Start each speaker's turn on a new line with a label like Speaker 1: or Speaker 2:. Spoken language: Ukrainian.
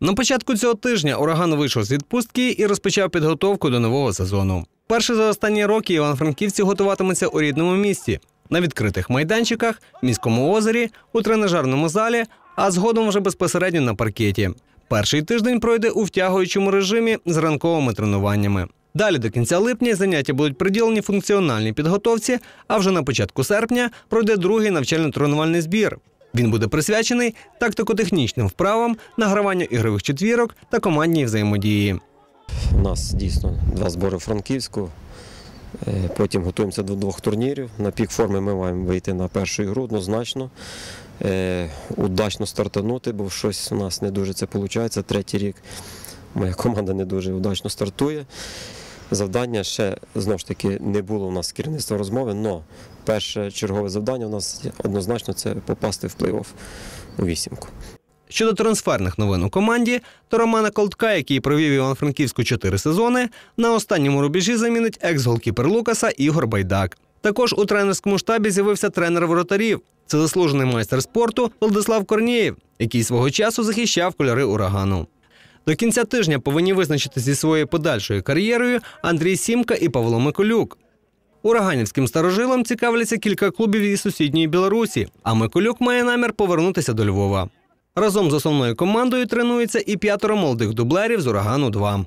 Speaker 1: На початку цього тижня ураган вийшов з відпустки і розпочав підготовку до нового сезону. Перше за останні роки івано-франківці готуватимуться у рідному місті на відкритих майданчиках, міському озері, у тренажерному залі, а згодом вже безпосередньо на паркеті. Перший тиждень пройде у втягуючому режимі з ранковими тренуваннями. Далі до кінця липня заняття будуть приділені функціональній підготовці, а вже на початку серпня пройде другий навчально-тренувальний збір. Він буде присвячений тактико-технічним вправам, награванню ігрових четвірок та командній взаємодії.
Speaker 2: У нас дійсно два збори в Франківську. Е, Потім готуємося до двох турнірів. На пік форми ми маємо вийти на першу ігру однозначно. Е, Удачно стартанути, бо щось у нас не дуже це виходить. Третій рік моя команда не дуже удачно стартує. Завдання ще знову ж таки не було у нас керівництва розмови, але перше чергове завдання у нас однозначно це попасти в плей-офф у вісімку.
Speaker 1: Щодо трансферних новин у команді, то Романа Колтка, який провів Івано-Франківську чотири сезони, на останньому рубежі замінить екс-голкіпер Лукаса Ігор Байдак. Також у тренерському штабі з'явився тренер воротарів. Це заслужений майстер спорту Владислав Корнієв, який свого часу захищав кольори урагану. До кінця тижня повинні визначитися зі своєю подальшою кар'єрою Андрій Сімка і Павло Миколюк. Ураганівським старожилам цікавляться кілька клубів із сусідньої Білорусі, а Миколюк має намір повернутися до Львова. Разом з основною командою тренується і п'ятеро молодих дублерів з урагану 2